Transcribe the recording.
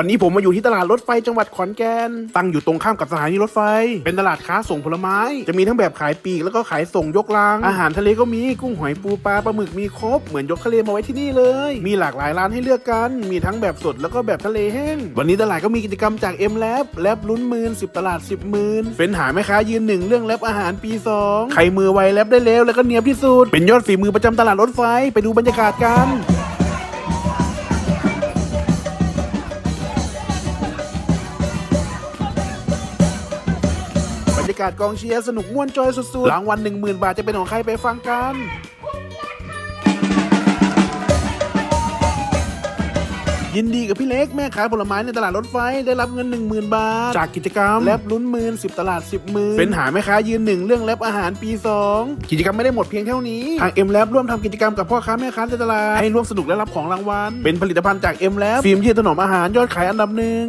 วันนี้ผมมาอยู่ที่ตลาดรถไฟจังหวัดขอนแก่น ตั้งอยู่ตรงข้ามกับสถานีรถไฟ เป็นตลาดค้าส่งผลไม้ จะมีทั้งแบบขายปีกแล้วก็ขายส่งยกลัง อาหารทะเลก็มี กุ้งหอยปูปลาปลาหมึกมีครบ เหมือนยกทะเลมาไว้ที่นี่เลย มีหลากหลายร้านให้เลือกกัน มีทั้งแบบสดแล้วก็แบบทะเลแห้ง วันนี้ตลาดก็มีกิจกรรมจาก M Lab แลบลุ้นหมื่นสิบตลาดสิบหมื่นเป็นหาแม่ค้ายืนหนึ่งเรื่องแลบอาหารปีสองใครมือไวแลบได้แล้วแล้วก็เนียบที่สุด เป็นยอดฝีมือประจำตลาดรถไฟ ไปดูบรรยากาศกัน รรยากาศกองเชียร์สนุกม่วนจอยสุดๆรางวัล10,000 บาทจะเป็นของใครไปฟังกันยินดีกับพี่เล็กแม่ขายผลไม้ในตลาดรถไฟได้รับเงิน 10,000 บาท จากกิจกรรมแลบลุ้นหมื่นสิบตลาด 10หมื่นเป็นหาแม่ค้ายืนหนึ่งเรื่องแลบอาหารปี 2 กิจกรรมไม่ได้หมดเพียงเท่านี้ ทาง M Lab ร่วมทำกิจกรรมกับพ่อค้าแม่ค้าในตลาดให้ร่วมสนุกและรับของรางวัลเป็นผลิตภัณฑ์จาก M Lab ฟิล์มยืดถนอมอาหารยอดขายอันดับหนึ่ง